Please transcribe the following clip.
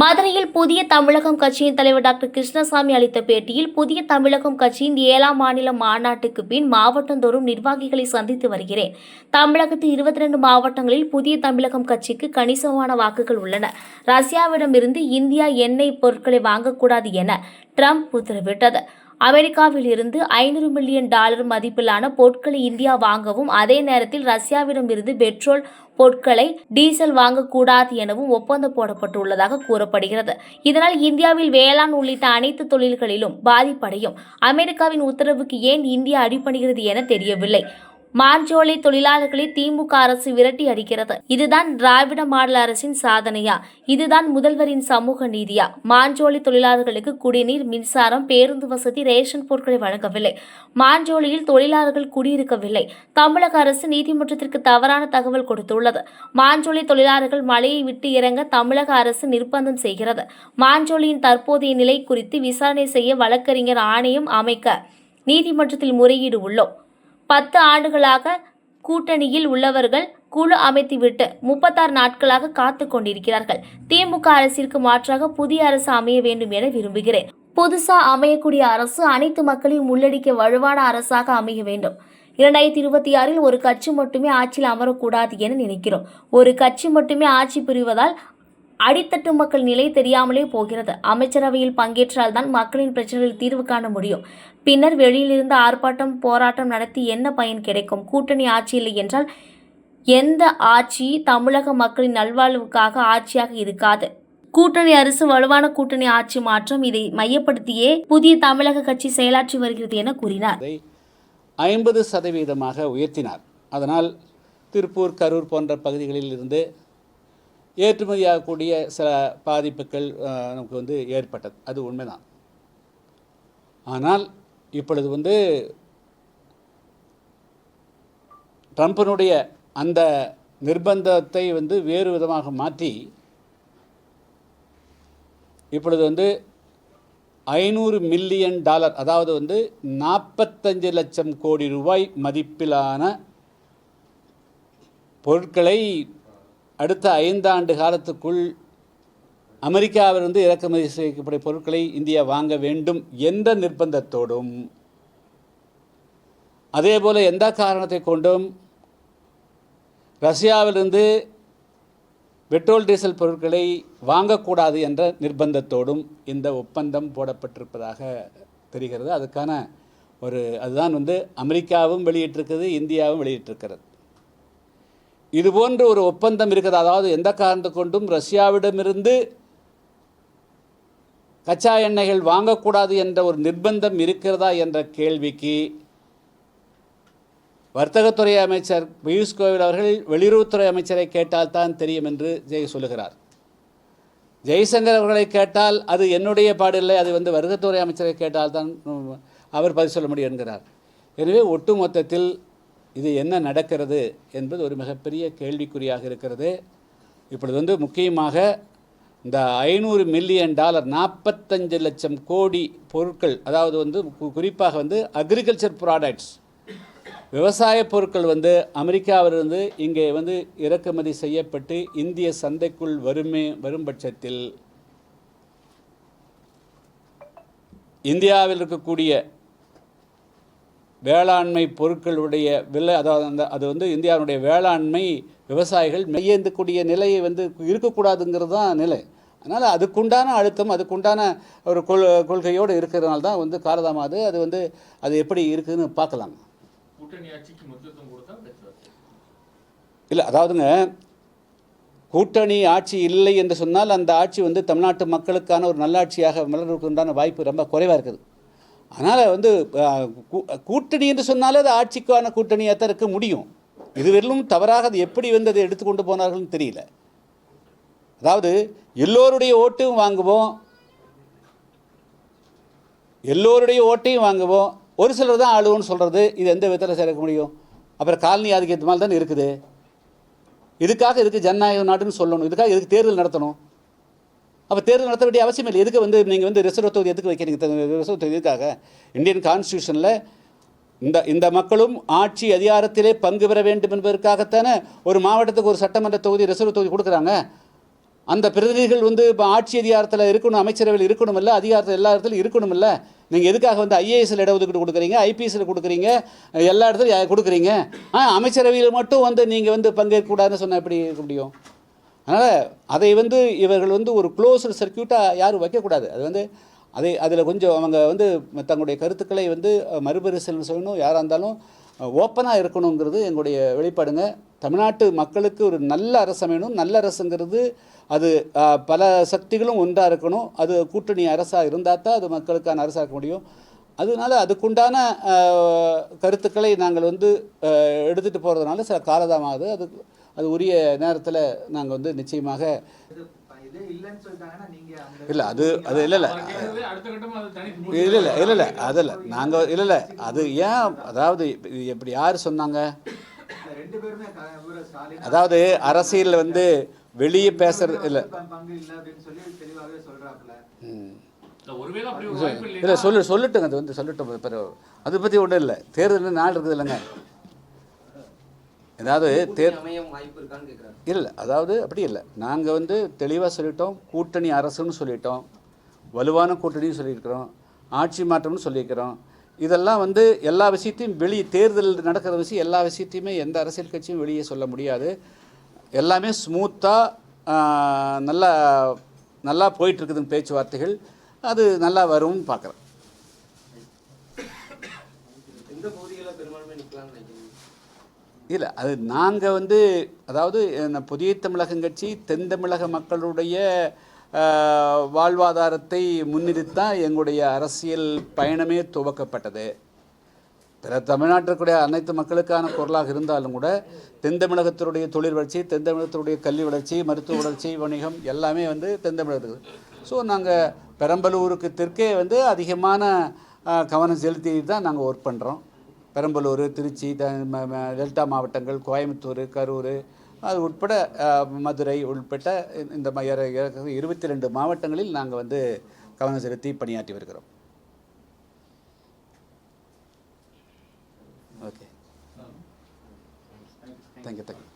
மதுரையில் புதிய தமிழகம் கட்சியின் தலைவர் டாக்டர் கிருஷ்ணசாமி அளித்த பேட்டியில் புதிய தமிழகம் கட்சியின் ஏழாம் மாநில மாநாட்டுக்கு பின் மாவட்டந்தோறும் நிர்வாகிகளை சந்தித்து வருகிறேன். தமிழகத்தில் இருபத்தி ரெண்டு மாவட்டங்களில் புதிய தமிழகம் கட்சிக்கு கணிசமான வாக்குகள் உள்ளன. ரஷ்யாவிடமிருந்து இந்தியா எண்ணெய் பொருட்களை வாங்கக்கூடாது என ட்ரம்ப் உத்தரவிட்டது. அமெரிக்காவில் இருந்து ஐநூறு மில்லியன் டாலர் மதிப்பிலான பொருட்களை இந்தியா வாங்கவும் அதே நேரத்தில் ரஷ்யாவிடம் இருந்து பெட்ரோல் பொருட்களை டீசல் வாங்கக்கூடாது எனவும் ஒப்பந்தம் போடப்பட்டுள்ளதாக கூறப்படுகிறது. இதனால் இந்தியாவில் வேளாண் உள்ளிட்ட அனைத்து தொழில்களிலும் பாதிப்படையும். அமெரிக்காவின் உத்தரவுக்கு ஏன் இந்தியா அடிபணிகிறது என தெரியவில்லை. மார்ஜோலை தொழிலாளர்களை திமுக அரசு விரட்டி அடிக்கிறது. இதுதான் திராவிட மாடல் அரசின் சாதனையா? இதுதான் முதல்வரின் சமூக நீதியா? மாஞ்சோலை தொழிலாளர்களுக்கு குடிநீர் மின்சாரம் பேருந்து வசதி ரேஷன் பொருட்களை வழங்கவில்லை. மாஞ்சோலையில் தொழிலாளர்கள் குடியிருக்கவில்லை. தமிழக அரசு நீதிமன்றத்திற்கு தவறான தகவல் கொடுத்துள்ளது. மாஞ்சோலை தொழிலாளர்கள் மலையை விட்டு இறங்க தமிழக அரசு நிர்பந்தம் செய்கிறது. மாஞ்சோலியின் தற்போதைய நிலை குறித்து விசாரணை செய்ய வழக்கறிஞர் ஆணையம் அமைக்க நீதிமன்றத்தில் முறையீடு உள்ளோம். பத்து ஆண்டுகளாக கூட்டணியில் உள்ளவர்கள் குழு அமைத்துவிட்டு முப்பத்தாறு நாட்களாக காத்து கொண்டிருக்கிறார்கள். திமுக அரசிற்கு மாற்றாக புதிய அரசு அமைய வேண்டும் என விரும்புகிறேன். புதுசா அமையக்கூடிய அரசு அனைத்து மக்களையும் உள்ளடக்கிய வலுவான அரசாக அமைய வேண்டும். இரண்டாயிரத்தி இருபத்தி ஆறில் ஒரு கட்சி மட்டுமே ஆட்சியில் அமரக்கூடாது என நினைக்கிறோம். ஒரு கட்சி மட்டுமே ஆட்சி புரிவதால் அடித்தட்டு மக்கள் நிலை தெரியாமலே போகிறது. அமைச்சரவையில் பங்கேற்றால் தான் மக்களின் பிரச்சனைகள் தீர்வு காண முடியும். பின்னர் வெளியிலிருந்து ஆர்ப்பாட்டம் போராட்டம் நடத்தி என்ன பயன் கிடைக்கும்? கூட்டணி ஆட்சி இல்லை என்றால் எந்த ஆட்சி தமிழக மக்களின் நல்வாழ்வுக்காக ஆட்சியாக இருக்காது. கூட்டணி அரசு வலுவான கூட்டணி ஆட்சி மாற்றம் இதை மையப்படுத்தியே புதிய தமிழக கட்சி செயலாற்றி வருகிறது என கூறினார். ஐம்பது சதவீதமாக உயர்த்தினார். அதனால் திருப்பூர் கரூர் போன்ற பகுதிகளில் இருந்து ஏற்றுமதியாகக்கூடிய சில பாதிப்புகள் நமக்கு வந்து ஏற்பட்டது. அது உண்மைதான். ஆனால் இப்பொழுது வந்து ட்ரம்ப்பினுடைய அந்த நிர்பந்தத்தை வந்து வேறு விதமாக மாற்றி இப்பொழுது வந்து ஐநூறு மில்லியன் டாலர் அதாவது வந்து நாற்பத்தஞ்சு லட்சம் கோடி ரூபாய் மதிப்பிலான பொருட்களை அடுத்த ஐந்தாண்டு காலத்துக்குள் அமெரிக்காவிலிருந்து இறக்குமதி செய்யக்கூடிய பொருட்களை இந்தியா வாங்க வேண்டும் என்ற நிர்பந்தத்தோடும் அதேபோல் எந்த காரணத்தை கொண்டும் ரஷ்யாவிலிருந்து பெட்ரோல் டீசல் பொருட்களை வாங்கக்கூடாது என்ற நிர்பந்தத்தோடும் இந்த ஒப்பந்தம் போடப்பட்டிருப்பதாக தெரிகிறது. அதுக்கான ஒரு அதுதான் வந்து அமெரிக்காவும் வெளியிட்டிருக்கிறது இந்தியாவும் வெளியிட்டிருக்கிறது. இது போன்ற ஒரு ஒப்பந்தம் இருக்கிறது அதாவது எந்த காரணத்தை கொண்டும் ரஷ்யாவிடமிருந்து கச்சா எண்ணெய்கள் வாங்கக்கூடாது என்ற ஒரு நிர்பந்தம் இருக்கிறதா என்ற கேள்விக்கு வர்த்தகத்துறை அமைச்சர் பியூஷ் கோயல் அவர்கள் வெளியுறவுத்துறை அமைச்சரை கேட்டால் தான் தெரியும் என்று ஜெய் சொல்லுகிறார். ஜெய்சங்கர் அவர்களை கேட்டால் அது என்னுடைய பாடில்லை அது வந்து வர்த்தகத்துறை அமைச்சரை கேட்டால் தான் அவர் பதில் சொல்ல முடியும் என்கிறார். எனவே ஒட்டுமொத்தத்தில் இது என்ன நடக்கிறது என்பது ஒரு மிகப்பெரிய கேள்விக்குறியாக இருக்கிறது. இப்பொழுது வந்து முக்கியமாக இந்த ஐநூறு மில்லியன் டாலர் நாற்பத்தஞ்சு லட்சம் கோடி பொருட்கள் அதாவது வந்து கு- குறிப்பாக வந்து அக்ரிகல்ச்சர் ப்ராடக்ட்ஸ் விவசாய பொருட்கள் வந்து அமெரிக்காவிலிருந்து இங்கே வந்து இறக்குமதி செய்யப்பட்டு இந்திய சந்தைக்குள் வருமே வரும் பட்சத்தில் இந்தியாவில் இருக்கக்கூடிய வேளாண்மை பொருட்களுடைய விலை அதாவது அந்த அது வந்து இந்தியாவுடைய வேளாண்மை விவசாயிகள் மெய்யேந்தக்கூடிய நிலையை வந்து இருக்கக்கூடாதுங்கிறது தான் நிலை. அதனால் அதுக்குண்டான அழுத்தம் அதுக்குண்டான ஒரு கொள் கொள்கையோடு இருக்கிறதுனால தான் வந்து காரதாமாது அது வந்து அது எப்படி இருக்குதுன்னு பார்க்கலாம். இல்லை அதாவதுங்க கூட்டணி ஆட்சி இல்லை என்று சொன்னால் அந்த ஆட்சி வந்து தமிழ்நாட்டு மக்களுக்கான ஒரு நல்லாட்சியாக மலர்வதற்கு உண்டான வாய்ப்பு ரொம்ப குறைவாக இருக்குது. அதனால் வந்து கூ- கூட்டணி என்று சொன்னாலே அது ஆட்சிக்கான கூட்டணியாக தான் இருக்க முடியும். இதுவரையிலும் தவறாக அது எப்படி வந்து அதை எடுத்துக்கொண்டு போனார்கள்னு தெரியல. அதாவது எல்லோருடைய ஓட்டும் வாங்குவோம். எல்லோருடைய ஓட்டையும் வாங்குவோம். ஒரு சிலர் தான் ஆளுவோம்னு சொல்கிறது இது எந்த விதத்தில் சேர்க்க முடியும்? அப்புறம் காலனி ஆதிக்கத்து மாதிரி தானே இருக்குது. இதுக்காக இதுக்கு ஜனநாயக நாடுன்னு சொல்லணும். இதுக்காக இதுக்கு தேர்தல் நடத்தணும். அப்போ தேர்தல் நடத்த வேண்டிய அவசியம் இல்லை. எதுக்கு வந்து நீங்கள் வந்து ரிசர்வ் தொகுதி எதுக்கு வைக்கிறீங்க? ரிசர்வ் தொகுதி எதுக்காக? இந்தியன் கான்ஸ்டியூஷனில் இந்த இந்த மக்களும் ஆட்சி அதிகாரத்திலே பங்கு பெற வேண்டும் என்பதற்காகத்தானே ஒரு மாவட்டத்துக்கு ஒரு சட்டமன்ற தொகுதி ரிசர்வ் தொகுதி கொடுக்குறாங்க. அந்த பிரதிநிதிகள் வந்து இப்போ ஆட்சி அதிகாரத்தில் இருக்கணும் அமைச்சரவையில் இருக்கணும் இல்லை அதிகாரத்தில் எல்லா இடத்துலையும் இருக்கணும் இல்லை. நீங்கள் எதுக்காக வந்து ஐஏஎஸ்ல இடஒதுக்கீடு கொடுக்குறீங்க? ஐபிஎஸ்சில் கொடுக்குறீங்க? எல்லா இடத்துலையும் கொடுக்குறீங்க. ஆ அமைச்சரவையில் மட்டும் வந்து நீங்கள் வந்து பங்கேற்கக்கூடாதுன்னு சொன்னால் எப்படி இருக்க முடியும்? அதனால் அதை வந்து இவர்கள் வந்து ஒரு க்ளோஸ்டு சர்க்கியூட்டாக யாரும் வைக்கக்கூடாது. அது வந்து அதை அதில் கொஞ்சம் அவங்க வந்து தங்களுடைய கருத்துக்களை வந்து மறுபரிசீலனை செய்யணும். யாராக இருந்தாலும் ஓப்பனாக இருக்கணுங்கிறது எங்களுடைய வெளிப்பாடுங்க. தமிழ்நாட்டு மக்களுக்கு ஒரு நல்ல அரசு அமையணும். நல்ல அரசுங்கிறது அது பல சக்திகளும் ஒன்றாக இருக்கணும். அது கூட்டணி அரசாக இருந்தால் தான் அது மக்களுக்கான அரசாக இருக்க முடியும். அதனால அதுக்குண்டான கருத்துக்களை நாங்கள் வந்து எடுத்துகிட்டு போகிறதுனால சில காலதாமாகுது அது அது உரிய நேரத்தில் நாங்கள் வந்து நிச்சயமாக இல்லை அது அது இல்லை இல்லை. இல்லை இல்லை இல்லை இல்லை இல்லை இல்லை அதில் நாங்கள் இல்லை இல்லை அது ஏன் அதாவது எப்படி யார் சொன்னாங்க? அதாவது அரசியலில் வந்து வெளியே பேசுறது இல்லை. இல்லை சொல்லு சொல்லட்டுங்க அது வந்து சொல்லட்டும் அது அதை பற்றி ஒன்றும் இல்லை. தேர்தல் நாள் இருக்குது இல்லைங்க ஏதாவது தேர் இல்லை அதாவது அப்படி இல்லை. நாங்கள் வந்து தெளிவாக சொல்லிட்டோம் கூட்டணி அரசுன்னு சொல்லிட்டோம் வலுவான கூட்டணின்னு சொல்லியிருக்கிறோம் ஆட்சி மாற்றம்னு சொல்லியிருக்கிறோம். இதெல்லாம் வந்து எல்லா விஷயத்தையும் வெளியே தேர்தல் நடக்கிற விஷயம் எல்லா விஷயத்தையுமே எந்த அரசியல் கட்சியும் வெளியே சொல்ல முடியாது. எல்லாமே ஸ்மூத்தாக நல்லா நல்லா போயிட்டுருக்குதுன்னு பேச்சுவார்த்தைகள். அது நல்லா வரும்னு பார்க்குறேன் எந்த பகுதிகளை பெரும்பான்மை நிற்கலாம்னு நினைக்கிறீங்க? இல்லை அது நாங்கள் வந்து அதாவது புதிய தமிழகம் கட்சி தென் தமிழக மக்களுடைய வாழ்வாதாரத்தை முன்னிறுத்தான் எங்களுடைய அரசியல் பயணமே துவக்கப்பட்டது. பிற தமிழ்நாட்டிற்குடைய அனைத்து மக்களுக்கான குரலாக இருந்தாலும் கூட தென் தமிழகத்தினுடைய தொழில் வளர்ச்சி தென் தமிழகத்தினுடைய கல்வி வளர்ச்சி மருத்துவ வளர்ச்சி வணிகம் எல்லாமே வந்து தென் தமிழகத்துக்கு. ஸோ நாங்கள் பெரம்பலூருக்கு தெற்கே வந்து அதிகமான கவனம் செலுத்தி தான் நாங்கள் ஒர்க் பண்ணுறோம் பெரம்பலூர் திருச்சி த டெல்டா மாவட்டங்கள் கோயம்புத்தூர் கரூர் அது உட்பட மதுரை உள்பட்ட இந்த ம- இருபத்தி ரெண்டு மாவட்டங்களில் நாங்கள் வந்து கவனம் செலுத்தி பணியாற்றி வருகிறோம். ஓகே. Thank you thank you